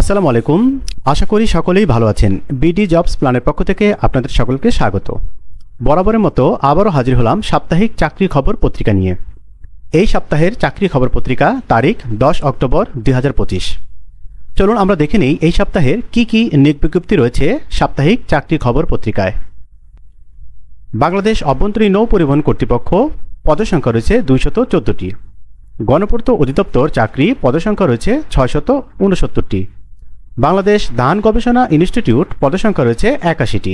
আসসালামু আলাইকুম। আশা করি সকলেই ভালো আছেন। বিডি জবস প্ল্যানের পক্ষ থেকে আপনাদের সকলকে স্বাগত। বরাবরের মতো আবারও হাজির হলাম সাপ্তাহিক চাকরি খবর পত্রিকা নিয়ে। এই সপ্তাহের চাকরি খবর পত্রিকা তারিখ দশ অক্টোবর দুই হাজার পঁচিশ। চলুন আমরা দেখে নিই এই সপ্তাহের কি কি নিয়োগ বিজ্ঞপ্তি রয়েছে সাপ্তাহিক চাকরি খবর পত্রিকায়। বাংলাদেশ অভ্যন্তরীণ নৌ পরিবহন কর্তৃপক্ষ পদসংখ্যা রয়েছে দুইশত চোদ্দটি। গণপূর্ত অধিদপ্তর চাকরি পদসংখ্যা রয়েছে ছয়শত উনসত্তরটি। বাংলাদেশ ধান গবেষণা ইনস্টিটিউট পদসংখ্যা রয়েছে একাশিটি।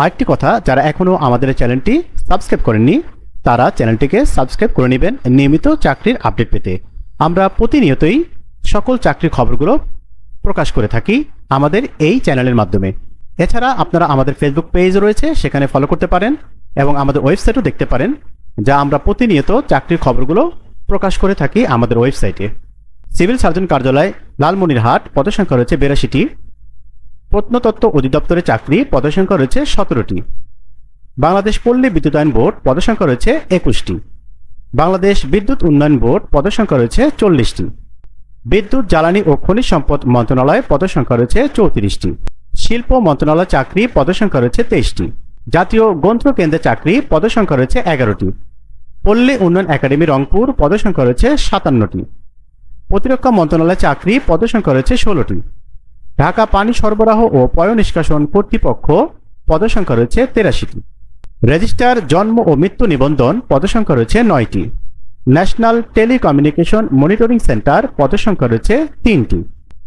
আরেকটি কথা, যারা এখনও আমাদের চ্যানেলটি সাবস্ক্রাইব করেননি, তারা চ্যানেলটিকে সাবস্ক্রাইব করে নেবেন নিয়মিত চাকরির আপডেট পেতে। আমরা প্রতিনিয়তই সকল চাকরির খবরগুলো প্রকাশ করে থাকি আমাদের এই চ্যানেলের মাধ্যমে। এছাড়া আপনারা আমাদের ফেসবুক পেজ রয়েছে, সেখানে ফলো করতে পারেন এবং আমাদের ওয়েবসাইটও দেখতে পারেন, যা আমরা প্রতিনিয়ত চাকরির খবরগুলো প্রকাশ করে থাকি আমাদের ওয়েবসাইটে সিভিল সার্জন কার্যালয়, লালমনিরহাট, পদসংখ্যা রয়েছে বিরাশিটি। প্রত্নতত্ত্ব অধিদপ্তরে চাকরি, পদসংখ্যা রয়েছে সতেরোটি। বাংলাদেশ পল্লী বিদ্যুতায়ন বোর্ড, পদসংখ্যা রয়েছে একুশটি। বাংলাদেশ বিদ্যুৎ উন্নয়ন বোর্ড, পদসংখ্যা রয়েছে চল্লিশটি। বিদ্যুৎ, জ্বালানি ও খনিজ সম্পদ মন্ত্রণালয়, পদসংখ্যা রয়েছে চৌত্রিশটি। শিল্প মন্ত্রণালয় চাকরি, পদসংখ্যা রয়েছে তেইশটি। জাতীয় গ্রন্থ কেন্দ্রে চাকরি, পদসংখ্যা রয়েছে এগারোটি। পল্লী উন্নয়ন একাডেমি রংপুর, পদসংখ্যা রয়েছে সাতান্নটি। প্রতিরক্ষা মন্ত্রণালয় চাকরি পদসংখ্যা রয়েছে ষোলোটি। ঢাকা পানি সরবরাহ ও পয় নিষ্কাশন কর্তৃপক্ষ পদসংখ্যা রয়েছে তেরাশিটি। রেজিস্ট্রার জন্ম ও মৃত্যু নিবন্ধন পদসংখ্যা রয়েছে নয়টি। ন্যাশনাল টেলিকমিউনিকেশন মনিটরিং সেন্টার পদসংখ্যা রয়েছে তিনটি।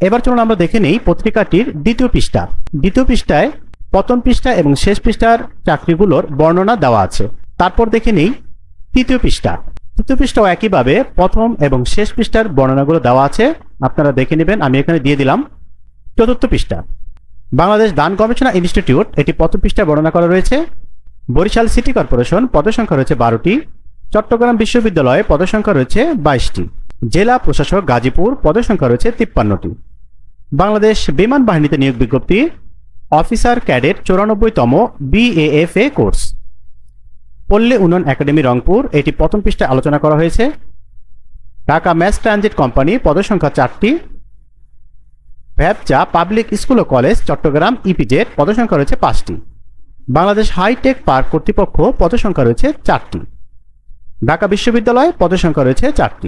এবার চলুন আমরা দেখে নেই পত্রিকাটির দ্বিতীয় পৃষ্ঠা। দ্বিতীয় পৃষ্ঠায় প্রথম পৃষ্ঠা এবং শেষ পৃষ্ঠার চাকরিগুলোর বর্ণনা দেওয়া আছে। তারপর দেখে নেই তৃতীয় পৃষ্ঠা। তৃতীয় পৃষ্ঠাও একইভাবে প্রথম এবং শেষ পৃষ্ঠার বর্ণনাগুলো দেওয়া আছে। আপনারা দেখে নেবেন, আমি এখানে দিয়ে দিলাম। চতুর্থ পৃষ্ঠা। বাংলাদেশ দান গবেষণা ইনস্টিটিউট, এটি প্রথম পৃষ্ঠায় বর্ণনা করা রয়েছে। বরিশাল সিটি কর্পোরেশন, পদসংখ্যা রয়েছে বারোটি। চট্টগ্রাম বিশ্ববিদ্যালয়ে পদসংখ্যা রয়েছে বাইশটি। জেলা প্রশাসক গাজীপুর, পদসংখ্যা রয়েছে তিপ্পান্নটি। বাংলাদেশ বিমান বাহিনীতে নিয়োগ বিজ্ঞপ্তি, অফিসার ক্যাডেট চৌরানব্বইতম বিএএফএ কোর্স। পল্লী উন্নয়ন একাডেমি রংপুর, এটি প্রথম পৃষ্ঠায় আলোচনা করা হয়েছে। ঢাকা ম্যাস ট্রানজিট কোম্পানি পদসংখ্যা চারটি। ভ্যাপচা পাবলিক স্কুল ও কলেজ, চট্টগ্রাম, ইপিজেড পদসংখ্যা রয়েছে পাঁচটি। বাংলাদেশ হাইটেক পার্ক কর্তৃপক্ষ পদসংখ্যা রয়েছে চারটি। ঢাকা বিশ্ববিদ্যালয় পদসংখ্যা রয়েছে চারটি।